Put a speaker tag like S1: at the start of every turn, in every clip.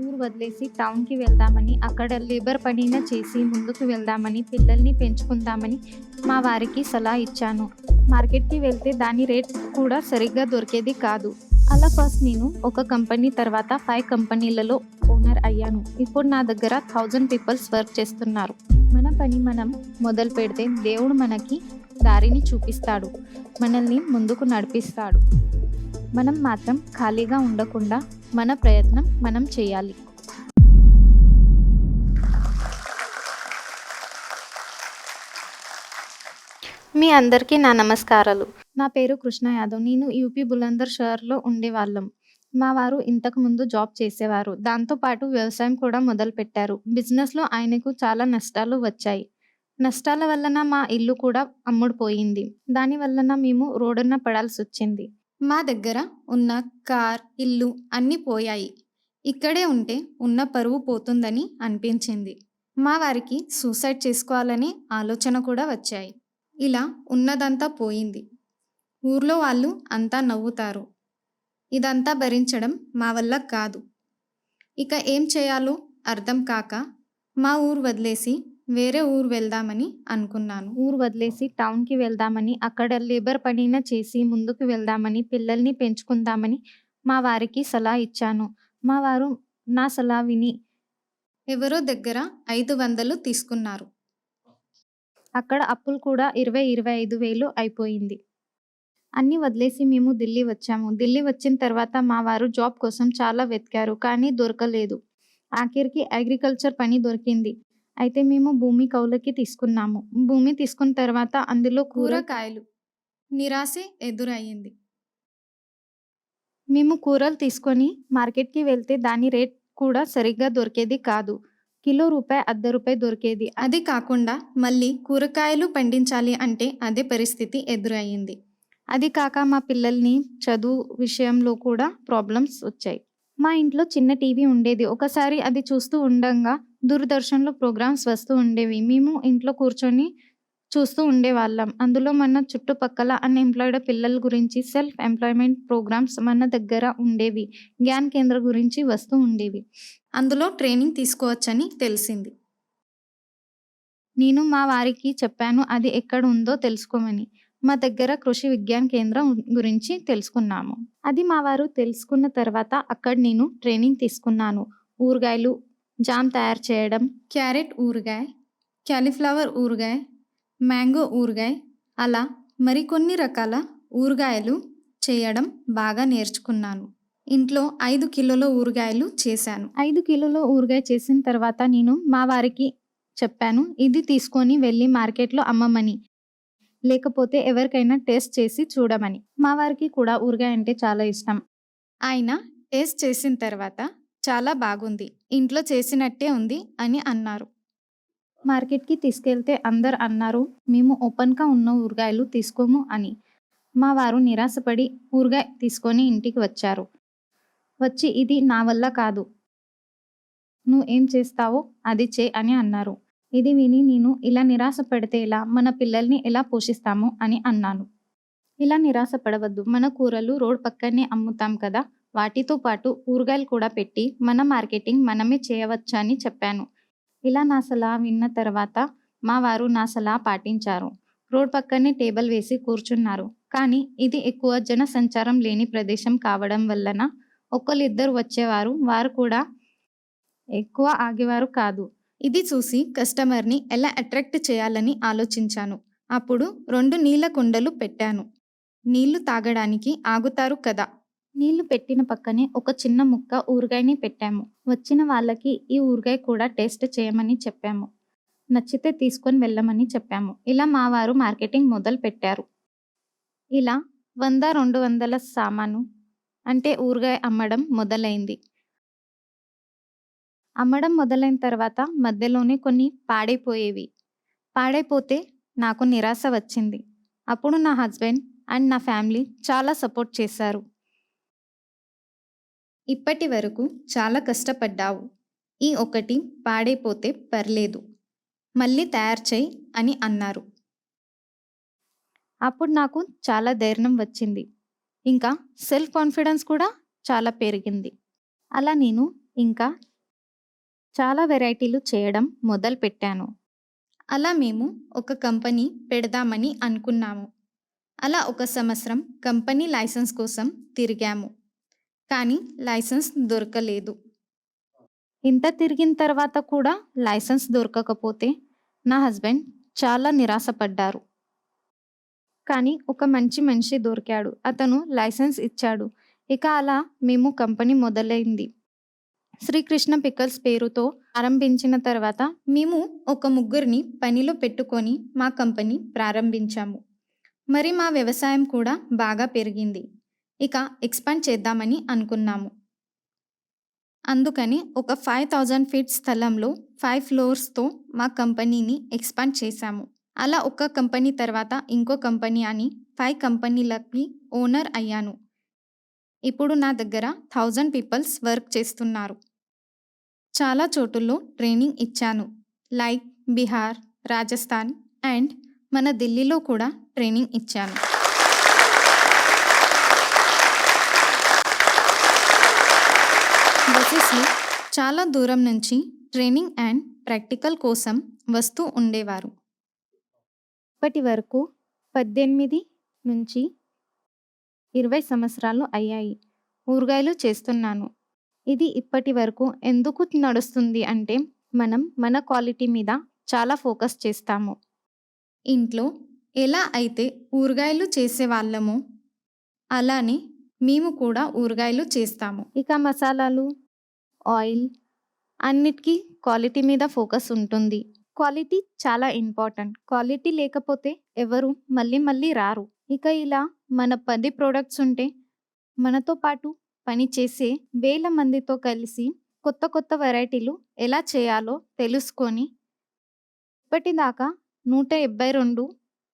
S1: ఊరు వదిలేసి టౌన్‌కి వెళ్దామని, అక్కడ లేబర్ పనైనా చేసి ముందుకు వెళ్దామని, పిల్లల్ని పెంచుకుందామని మా వారికి సలహా ఇచ్చాను. మార్కెట్‌కి వెళ్తే దాని రేట్ కూడా సరిగ్గా దొరికేది కాదు. అలా ఫస్ట్ నేను ఒక కంపెనీ తర్వాత ఫైవ్ కంపెనీలలో ఓనర్ అయ్యాను. ఇప్పుడు నా దగ్గర థౌజండ్ పీపుల్స్ వర్క్ చేస్తున్నారు. మన పని మనం మొదలు పెడితే దేవుడు మనకి దారిని చూపిస్తాడు. మనల్ని ముందుకు నడిపిస్తాడు. మనం మాత్రం ఖాళీగా ఉండకుండా మన ప్రయత్నం మనం చేయాలి. మీ అందరికీ నా నమస్కారాలు. నా పేరు కృష్ణ యాదవ్. నేను యూపీ బులందర్ షహర్‌లో ఉండేవాళ్ళం. మా వారు ఇంతకు ముందు జాబ్ చేసేవారు. దాంతో పాటు వ్యవసాయం కూడా మొదలుపెట్టారు. బిజినెస్‌లో ఆయనకు చాలా నష్టాలు వచ్చాయి. నష్టాల వలన మా ఇల్లు కూడా అమ్ముడుపోయింది. దాని వలన మేము రోడ్డున పడాల్సొచ్చింది. మా దగ్గర ఉన్న కార్, ఇల్లు అన్నీ పోయాయి. ఇక్కడే ఉంటే ఉన్న పరువు పోతుందని అనిపించింది. మా వారికి సూసైడ్ చేసుకోవాలనే ఆలోచన కూడా వచ్చాయి. ఇలా ఉన్నదంతా పోయింది. ఊర్లో వాళ్ళు అంతా నవ్వుతారు. ఇదంతా భరించడం మా వల్ల కాదు. ఇక ఏం చేయాలో అర్థం కాక మా ఊరు వదిలేసి వేరే ఊరు వెళ్దామని అనుకున్నాను. ఊరు వదిలేసి టౌన్‌కి వెళ్దామని, అక్కడ లేబర్ పనైనా చేసి ముందుకు వెళ్దామని, పిల్లల్ని పెంచుకుందామని మా వారికి సలహా ఇచ్చాను. మా వారు నా సలహా విని ఎవరో దగ్గర 500 తీసుకున్నారు. అక్కడ అప్పులు కూడా 20, 25 వేలు అయిపోయింది. అన్నీ వదిలేసి మేము ఢిల్లీ వచ్చాము. ఢిల్లీ వచ్చిన తర్వాత మా వారు జాబ్ కోసం చాలా వెతికారు. కానీ దొరకలేదు. ఆఖరికి అగ్రికల్చర్ పని దొరికింది. అయితే మేము భూమి కౌలుకి తీసుకున్నాము. భూమి తీసుకున్న తర్వాత అందులో కూరగాయలు నిరాశే ఎదురయ్యింది. మేము కూరలు తీసుకొని మార్కెట్‌కి వెళ్తే దాని రేట్ కూడా సరిగ్గా దొరికేది కాదు. కిలో రూపాయి, అర్ధ రూపాయి దొరికేది. అది కాకుండా మళ్ళీ కూరగాయలు పండించాలి అంటే అదే పరిస్థితి ఎదురయ్యింది. అది కాక మా పిల్లల్ని చదువు విషయంలో కూడా ప్రాబ్లమ్స్ వచ్చాయి. మా ఇంట్లో చిన్న టీవీ ఉండేది. ఒకసారి అది చూస్తూ ఉండంగా దూరదర్శన్‌లో ప్రోగ్రామ్స్ వస్తూ ఉండేవి. మేము ఇంట్లో కూర్చొని చూస్తూ ఉండేవాళ్ళం. అందులో మన చుట్టుపక్కల అన్‌ఎంప్లాయిడ్ పిల్లల గురించి సెల్ఫ్ ఎంప్లాయ్‌మెంట్ ప్రోగ్రామ్స్ మన దగ్గర ఉండేవి. జ్ఞాన్ కేంద్ర గురించి వస్తూ ఉండేవి. అందులో ట్రైనింగ్ తీసుకోవచ్చని తెలిసింది. నేను మా వారికి చెప్పాను అది ఎక్కడ ఉందో తెలుసుకోమని. మా దగ్గర కృషి విజ్ఞాన్ కేంద్రం గురించి తెలుసుకున్నాము. అది మా వారు తెలుసుకున్న తర్వాత అక్కడ నేను ట్రైనింగ్ తీసుకున్నాను. ఊరగాయలు, జామ్ తయారు చేయడం, క్యారెట్ ఊరగాయ, క్యాలీఫ్లవర్ ఊరగాయ, మ్యాంగో ఊరగాయ అలా మరికొన్ని రకాల ఊరగాయలు చేయడం బాగా నేర్చుకున్నాను. ఇంట్లో ఐదు కిలోల ఊరగాయలు చేశాను. ఐదు కిలోల ఊరగాయ చేసిన తర్వాత నేను మా వారికి చెప్పాను. ఇది తీసుకొని వెళ్ళి మార్కెట్‌లో అమ్మమని. లేకపోతే ఎవరికైనా టేస్ట్ చేసి చూడమని. మా వారికి కూడా ఊరగాయ అంటే చాలా ఇష్టం. ఆయన టేస్ట్ చేసిన తర్వాత చాలా బాగుంది. ఇంట్లో చేసినట్టే ఉంది అని అన్నారు. మార్కెట్‌కి తీసుకెళ్తే అందరు అన్నారు మేము ఓపెన్‌గా ఉన్న ఊరగాయలు తీసుకోము అని. మా వారు నిరాశపడి ఊరగాయ తీసుకొని ఇంటికి వచ్చారు. వచ్చి ఇది నా వల్ల కాదు. నువ్వు ఏం చేస్తావో అది చే అని అన్నారు. ఇది విని నేను ఇలా నిరాశ పడితే ఎలా? మన పిల్లల్ని ఎలా పోషిస్తాము అని అన్నాను. ఇలా నిరాశ పడవద్దు. మన కూరలు రోడ్ పక్కనే అమ్ముతాం కదా! వాటితో పాటు ఊరగాయలు కూడా పెట్టి మన మార్కెటింగ్ మనమే చేయవచ్చని చెప్పాను. ఇలా నా సలహా విన్న తర్వాత మా వారు నా సలహా పాటించారు. రోడ్ పక్కనే టేబుల్ వేసి కూర్చున్నారు. కానీ ఇది ఎక్కువ జన సంచారం లేని ప్రదేశం కావడం వలన ఒకళ్ళిద్దరు వచ్చేవారు. వారు కూడా ఎక్కువ ఆగేవారు కాదు. ఇది చూసి కస్టమర్‌ని ఎలా అట్రాక్ట్ చేయాలని ఆలోచించాను. అప్పుడు రెండు నీళ్ళ కుండలు పెట్టాను. నీళ్ళు తాగడానికి ఆగుతారు కదా! నీళ్ళు పెట్టిన పక్కనే ఒక చిన్న ముక్క ఊరగాయని పెట్టాము. వచ్చిన వాళ్ళకి ఈ ఊరగాయ కూడా టేస్ట్ చేయమని చెప్పాము. నచ్చితే తీసుకొని వెళ్ళమని చెప్పాము. ఇలా మా వారు మార్కెటింగ్ మొదలు పెట్టారు ఇలా 100, 200 సామాను అంటే ఊరగాయ అమ్మడం మొదలైంది. అమ్మడం మొదలైన తర్వాత మధ్యలోనే కొన్ని పాడైపోయేవి. పాడైపోతే నాకు నిరాశ వచ్చింది. అప్పుడు నా హస్బెండ్ అండ్ నా ఫ్యామిలీ చాలా సపోర్ట్ చేశారు. ఇప్పటి వరకు చాలా కష్టపడ్డావు. ఈ ఒకటి పాడైపోతే పర్లేదు. మళ్ళీ తయారు చేయి అని అన్నారు. అప్పుడు నాకు చాలా ధైర్యం వచ్చింది. ఇంకా సెల్ఫ్ కాన్ఫిడెన్స్ కూడా చాలా పెరిగింది. అలా నేను ఇంకా చాలా వెరైటీలు చేయడం మొదలుపెట్టాను.
S2: అలా మేము ఒక కంపెనీ పెడదామని అనుకున్నాము. అలా ఒక సంవత్సరం కంపెనీ లైసెన్స్ కోసం తిరిగాము. కానీ లైసెన్స్ దొరకలేదు.
S1: ఇంత తిరిగిన తర్వాత కూడా లైసెన్స్ దొరకకపోతే నా హస్బెండ్ చాలా నిరాశపడ్డారు. కానీ ఒక మంచి మనిషి దొరికాడు. అతను లైసెన్స్ ఇచ్చాడు. ఇక అలా మేము కంపెనీ మొదలైంది. శ్రీకృష్ణ పికల్స్ పేరుతో ఆరంభించిన తర్వాత
S2: మేము ఒక ముగ్గురిని పనిలో పెట్టుకొని మా కంపెనీ ప్రారంభించాము. మరి మా వ్యవసాయం కూడా బాగా పెరిగింది. ఇక ఎక్స్పాండ్ చేద్దామని అనుకున్నాము. అందుకని ఒక 5000 ఫీట్ స్థలంలో ఫైవ్ ఫ్లోర్స్‌తో మా కంపెనీని ఎక్స్పాండ్ చేశాము. అలా ఒక కంపెనీ తర్వాత ఇంకో కంపెనీ అని ఫైవ్ కంపెనీలకి ఓనర్ అయ్యాను. ఇప్పుడు నా దగ్గర థౌజండ్ పీపుల్స్ వర్క్ చేస్తున్నారు. చాలా చోటుల్లో ట్రైనింగ్ ఇచ్చాను. లైక్ బీహార్ రాజస్థాన్ అండ్ మన ఢిల్లీలో కూడా ట్రైనింగ్ ఇచ్చాను. బసెస్‌లో చాలా దూరం నుంచి ట్రైనింగ్ అండ్ ప్రాక్టికల్ కోసం వస్తూ ఉండేవారు.
S1: ఇప్పటి వరకు 18-20 సంవత్సరాలు అయ్యాయి. ఊరగాయలు చేస్తున్నాను. ఇది ఇప్పటి వరకు ఎందుకు నడుస్తుంది అంటే మనం మన క్వాలిటీ మీద చాలా ఫోకస్ చేస్తాము.
S2: ఇంట్లో ఎలా అయితే ఊరగాయలు చేసేవాళ్ళము అలానే మేము కూడా ఊరగాయలు చేస్తాము.
S1: ఇక మసాలాలు, ఆయిల్ అన్నిటికీ క్వాలిటీ మీద ఫోకస్ ఉంటుంది. క్వాలిటీ చాలా ఇంపార్టెంట్. క్వాలిటీ లేకపోతే ఎవరు మళ్ళీ మళ్ళీ రారు. ఇక ఇలా మన పది ప్రొడక్ట్స్ ఉంటే మనతో పాటు పని చేసే వేల మందితో కలిసి కొత్త కొత్త వెరైటీలు ఎలా చేయాలో తెలుసుకొని ఇప్పటిదాకా 172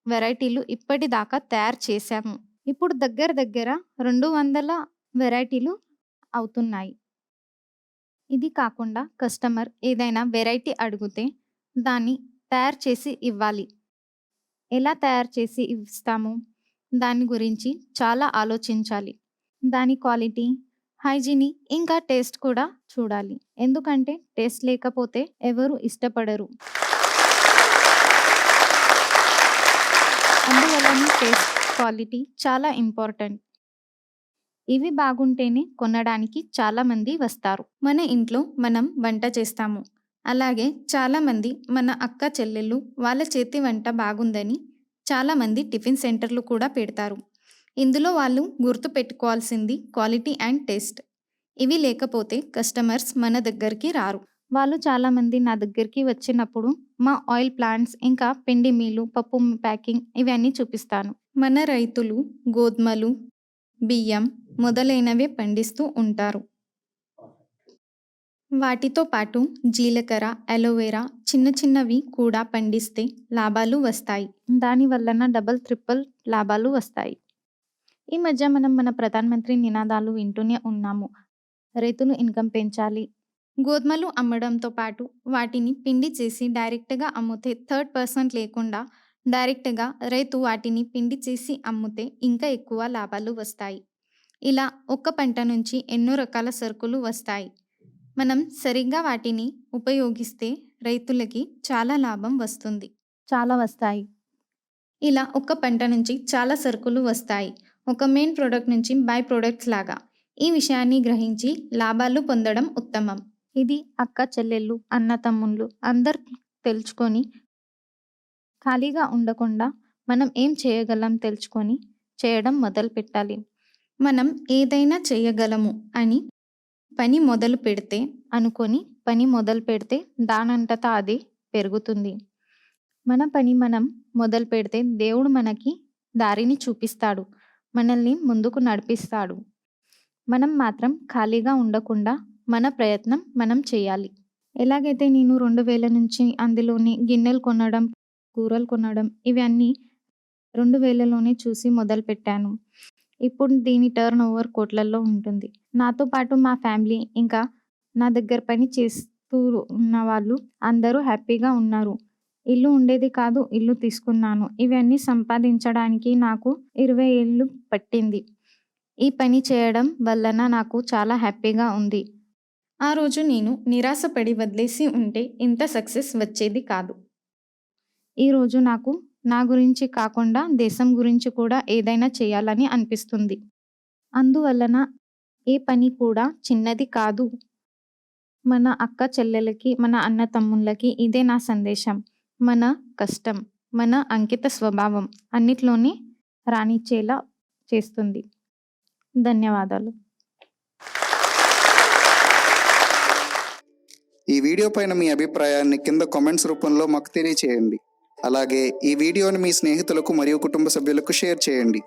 S1: వెరైటీలు ఇప్పటిదాకా తయారు చేశాము. ఇప్పుడు దగ్గర దగ్గర 200 వెరైటీలు అవుతున్నాయి. ఇది కాకుండా కస్టమర్ ఏదైనా వెరైటీ అడిగితే దాన్ని తయారు చేసి ఇవ్వాలి. ఎలా తయారు చేసి ఇస్తాము? దాని గురించి చాలా ఆలోచించాలి. దాని క్వాలిటీ, హైజీని ఇంకా టేస్ట్ కూడా చూడాలి. ఎందుకంటే టేస్ట్ లేకపోతే ఎవరు ఇష్టపడరు. అందువలన టేస్ట్, క్వాలిటీ చాలా ఇంపార్టెంట్. ఇవి బాగుంటేనే కొనడానికి చాలామంది వస్తారు.
S2: మన ఇంట్లో మనం వంట చేస్తాము. అలాగే చాలామంది మన అక్క చెల్లెళ్ళు వాళ్ళ చేతి వంట బాగుందని చాలామంది టిఫిన్ సెంటర్‌లు కూడా పెడతారు. ఇందులో వాళ్ళు గుర్తు పెట్టుకోవాల్సింది క్వాలిటీ అండ్ టేస్ట్. ఇవి లేకపోతే కస్టమర్స్ మన దగ్గరికి రారు.
S1: వాళ్ళు చాలామంది నా దగ్గరికి వచ్చినప్పుడు మా ఆయిల్ ప్లాంట్స్, ఇంకా పిండి మీలు పప్పు ప్యాకింగ్ ఇవన్నీ చూపిస్తాను.
S2: మన రైతులు గోధుమలు, బియ్యం మొదలైనవి పండిస్తూ ఉంటారు. వాటితో పాటు జీలకర్ర, అలోవెరా చిన్న చిన్నవి కూడా పండిస్తే లాభాలు వస్తాయి.
S1: దాని వలన ట్రిపుల్ లాభాలు వస్తాయి. ఈ మధ్య మనం మన ప్రధానమంత్రి నినాదాలు వింటూనే ఉన్నాము. రైతులు ఇన్కమ్ పెంచాలి.
S2: గోధుమలు అమ్మడంతో పాటు వాటిని పిండి చేసి డైరెక్ట్‌గా అమ్మితే థర్డ్ పర్సన్ లేకుండా డైరెక్ట్‌గా రైతు వాటిని పిండి చేసి అమ్మితే ఇంకా ఎక్కువ లాభాలు వస్తాయి. ఇలా ఒక్క పంట నుంచి ఎన్నో రకాల సరుకులు వస్తాయి. మనం సరిగ్గా వాటిని ఉపయోగిస్తే రైతులకి చాలా లాభం వస్తుంది.
S1: చాలా వస్తాయి.
S2: ఇలా ఒక్క పంట నుంచి చాలా సరుకులు వస్తాయి. ఒక మెయిన్ ప్రోడక్ట్ నుంచి బై ప్రొడక్ట్స్ లాగా. ఈ విషయాన్ని గ్రహించి లాభాలు పొందడం ఉత్తమం.
S1: ఇది అక్క చెల్లెళ్ళు, అన్న తమ్ముళ్ళు అందరు తెలుసుకొని ఖాళీగా ఉండకుండా మనం ఏం చేయగలం తెలుసుకొని చేయడం మొదలు పెట్టాలి
S2: మనం ఏదైనా చేయగలము అని పని మొదలు పెడితే
S1: అనుకొని పని మొదలు పెడితే దానంతట అదే పెరుగుతుంది. మన పని మనం మొదలు పెడితే దేవుడు మనకి దారిని చూపిస్తాడు. మనల్ని ముందుకు నడిపిస్తాడు. మనం మాత్రం ఖాళీగా ఉండకుండా మన ప్రయత్నం మనం చేయాలి. ఎలాగైతే నేను 2000 నుంచి అందులోని గిన్నెలు కొనడం, కూరలు కొనడం ఇవన్నీ 2000లోనే చూసి మొదలుపెట్టాను. ఇప్పుడు దీని టర్న్ ఓవర్ కోట్లల్లో ఉంటుంది. నాతో పాటు మా ఫ్యామిలీ ఇంకా నా దగ్గర పని చేస్తూ ఉన్న వాళ్ళు అందరూ హ్యాపీగా ఉన్నారు. ఇల్లు ఉండేది కాదు ఇల్లు తీసుకున్నాను. ఇవన్నీ సంపాదించడానికి నాకు 20 ఏళ్ళు పట్టింది. ఈ పని చేయడం వలన నాకు చాలా హ్యాపీగా ఉంది.
S2: ఆ రోజు నేను నిరాశపడి వదిలేసి ఉంటే ఇంత సక్సెస్ వచ్చేది కాదు
S1: ఈరోజు నాకు నా గురించి కాకుండా దేశం గురించి కూడా ఏదైనా చేయాలని అనిపిస్తుంది అందువలన ఏ పని కూడా చిన్నది కాదు మన అక్క చెల్లెలకి మన అన్న తమ్ముళ్ళకి ఇదే నా సందేశం మన కష్టం మన అంకిత స్వభావం అన్నిట్లోనే రాణించేలా చేస్తుంది. ధన్యవాదాలు.
S3: ఈ వీడియో పైన మీ అభిప్రాయాన్ని కింద కామెంట్స్ రూపంలో మాకు తెలియచేయండి. అలాగే ఈ వీడియోని మీ స్నేహితులకు మరియు కుటుంబ సభ్యులకు షేర్ చేయండి.